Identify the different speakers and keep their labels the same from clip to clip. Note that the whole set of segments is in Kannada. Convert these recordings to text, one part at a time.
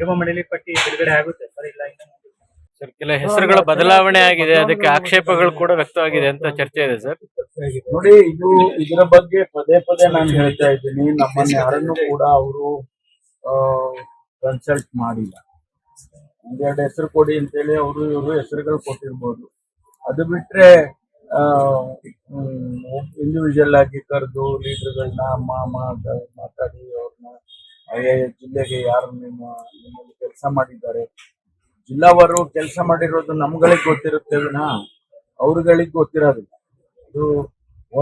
Speaker 1: ನಿಗಮ ಮಂಡಳಿ ಪಟ್ಟಿ ಬಿಡುಗಡೆ ಆಗುತ್ತೆ. ಸರ್ ಇಲ್ಲ ಇನ್ನು
Speaker 2: ಸರ್ ಕೆಲ ಹೆಸರುಗಳ ಬದಲಾವಣೆ ಆಗಿದೆ. ಅದಕ್ಕೆ ಆಕ್ಷೇಪಗಳು ಕೂಡ ವ್ಯಕ್ತವಾಗಿದೆ ಅಂತ ಚರ್ಚೆ ಇದೆ ಸರ್.
Speaker 3: ನೋಡಿ ಇದು ಇದರ ಬಗ್ಗೆ ಪದೇ ಪದೇ ನಾನು ಹೇಳ್ತಾ ಇದ್ದೀನಿ. ನಮ್ಮನ್ನ ಯಾರನ್ನು ಕೂಡ ಅವರು ಕನ್ಸಲ್ಟ್ ಮಾಡಿಲ್ಲ. ಒಂದೆರಡು ಹೆಸರು ಕೊಡಿ ಅಂತೇಳಿ ಅವರು ಇವರು ಹೆಸರುಗಳು ಕೊಟ್ಟಿರ್ಬೋದು. ಅದು ಬಿಟ್ರೆ ಇಂಡಿವಿಜುವಲ್ ಆಗಿ ಕರೆದು ಲೀಡರ್ಗಳನ್ನ ಮಾತಾಡಿ ಆಯಾ ಜಿಲ್ಲೆಗೆ ಯಾರು ನಿಮ್ಮ, ನಿಮ್ಮಲ್ಲಿ ಕೆಲಸ ಮಾಡಿದ್ದಾರೆ? ಜಿಲ್ಲಾವರು ಕೆಲಸ ಮಾಡಿರೋದು ನಮ್ಗಳಿಗೆ ಗೊತ್ತಿರುತ್ತೆ ವಿನ ಅವ್ರುಗಳಿಗೆ ಗೊತ್ತಿರೋದಿಲ್ಲ. ಇದು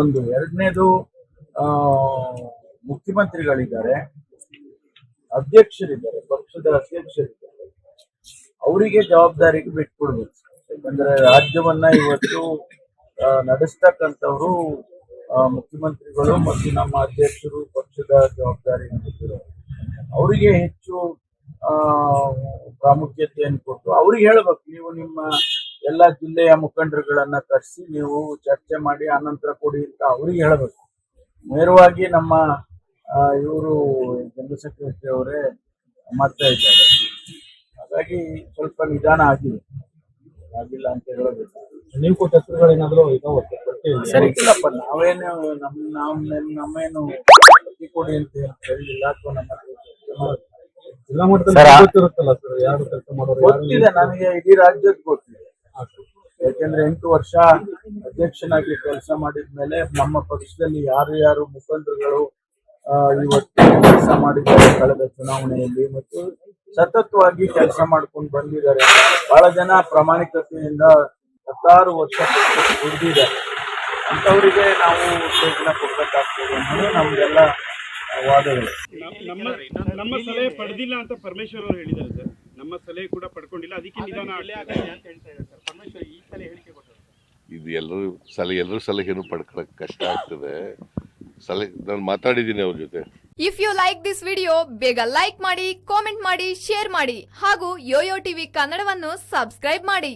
Speaker 3: ಒಂದು. ಎರಡನೇದು ಮುಖ್ಯಮಂತ್ರಿಗಳಿದ್ದಾರೆ. ಅಧ್ಯಕ್ಷರಿದ್ದಾರೆ, ಪಕ್ಷದ ಅಧ್ಯಕ್ಷರಿದ್ದಾರೆ. ಅವರಿಗೆ ಜವಾಬ್ದಾರಿಗೆ ಬಿಟ್ಕೊಡ್ಬೇಕು ಯಾಕಂದ್ರೆ ರಾಜ್ಯವನ್ನ ಇವತ್ತು ನಡೆಸ್ತಕ್ಕಂಥವ್ರು ಮುಖ್ಯಮಂತ್ರಿಗಳು ಮತ್ತು ನಮ್ಮ ಅಧ್ಯಕ್ಷರು ಪಕ್ಷದ ಜವಾಬ್ದಾರಿ ಅವರಿಗೆ ಹೆಚ್ಚು ಆ, ಪ್ರಾಮುಖ್ಯತೆಯನ್ನು ಕೊಟ್ಟು ಅವ್ರಿಗೆ ಹೇಳ್ಬೇಕು. ನೀವು ನಿಮ್ಮ ಎಲ್ಲ ಜಿಲ್ಲೆಯ ಮುಖಂಡರುಗಳನ್ನ ಕರೆಸಿ ನೀವು ಚರ್ಚೆ ಮಾಡಿ ಆನಂತರ ಕೊಡಿ ಅಂತ ಅವ್ರಿಗೆ ಹೇಳಬೇಕು. ನೇರವಾಗಿ ನಮ್ಮ ಇವರು ಜನರಲ್ ಸೆಕ್ರೆಟರಿ ಅವರೇ ಮಾಡ್ತಾ ಇದ್ದಾರೆ. ಹಾಗಾಗಿ ಸ್ವಲ್ಪ ನಿಧಾನ ಆಗಿದೆ. ಆಗಿಲ್ಲ ಅಂತ ಹೇಳಬೇಕು
Speaker 4: ನೀವು ಕೊಟ್ಟ ಹೆಸರುಗಳೇನಾದ್ರು
Speaker 2: ಸರಿ.
Speaker 3: ನಾವೇನು ನಮ್ಮ ನಾವು ನಮ್ಮೇನು ಕೊಡಿ ಅಂತ ಹೇಳಿಲ್ಲ ಅಥವಾ ನಮ್ಮ.
Speaker 4: ಜಿಲ್ಲಾ ಮಟ್ಟದಲ್ಲಿ
Speaker 2: ಸರ್,
Speaker 4: ಗೊತ್ತಿರುತ್ತಲ್ಲ ಸರ್ ಯಾರು ಕೆಲಸ ಮಾಡೋರು ಯಾರು
Speaker 3: ಗೊತ್ತಿದೆ ನನಗೆ ಇಡೀ ರಾಜ್ಯದ ಗೊತ್ತಿದೆ. ಯಾಕೆಂದ್ರೆ ಎಂಟು ವರ್ಷ ಅಧ್ಯಕ್ಷನಾಗಿ ಕೆಲಸ ಮಾಡಿದ್ಮೇಲೆ ನಮ್ಮ ಪಕ್ಷದಲ್ಲಿ ಯಾರು ಯಾರು ಮುಖಂಡರುಗಳು ಇವತ್ತು ಕೆಲಸ ಮಾಡಿದ್ದಾರೆ ಕಳೆದ ಚುನಾವಣೆಯಲ್ಲಿ ಮತ್ತು ಸತತವಾಗಿ ಕೆಲಸ ಮಾಡ್ಕೊಂಡು ಬಂದಿದ್ದಾರೆ. ಬಹಳ ಜನ ಪ್ರಾಮಾಣಿಕತೆಯಿಂದ ಹತ್ತಾರು ವರ್ಷ ದುಡಿದಿದ್ದಾರೆ ಅಂತವರಿಗೆ ನಾವು ಉತ್ತೇಜನ ಕೊಡ್ಬೇಕಾಗ್ತದೆ ಅನ್ನೋದು ನಮ್ದೆಲ್ಲ ವಾದಗಳು.
Speaker 5: ನಮ್ಮ ನಮ್ಮ ಸಲಹೆ ಪಡೆದಿಲ್ಲ ಅಂತ ಪರಮೇಶ್ವರ್ ಅವರು ಹೇಳಿದ್ದಾರೆ ಸರ್. ನಮ್ಮ ಸಲಹೆ ಕೂಡ ಪಡ್ಕೊಂಡಿಲ್ಲ ಅದಕ್ಕೆ ನಿಧಾನ ಆಗ್ತಾ ಇದೆ.
Speaker 6: ಇದು ಎಲ್ಲರೂ ಸಲಹೆ ಎಲ್ಲರೂ ಸಲಹೆನೂ ಪಡ್ಕೊಳಕ್ ಕಷ್ಟ ಆಗ್ತದೆ. ಸಲಹೆ ನಾನು ಮಾತಾಡಿದ್ದೀನಿ ಅವ್ರ ಜೊತೆ.
Speaker 7: If you like this video ಬೇಗ ಲೈಕ್ ಮಾಡಿ ಕಾಮೆಂಟ್ ಮಾಡಿ ಶೇರ್ ಮಾಡಿ ಹಾಗೂ ಯೋಯೋ ಟಿವಿ ಕನ್ನಡವನ್ನು ಸಬ್ಸ್ಕ್ರೈಬ್ ಮಾಡಿ.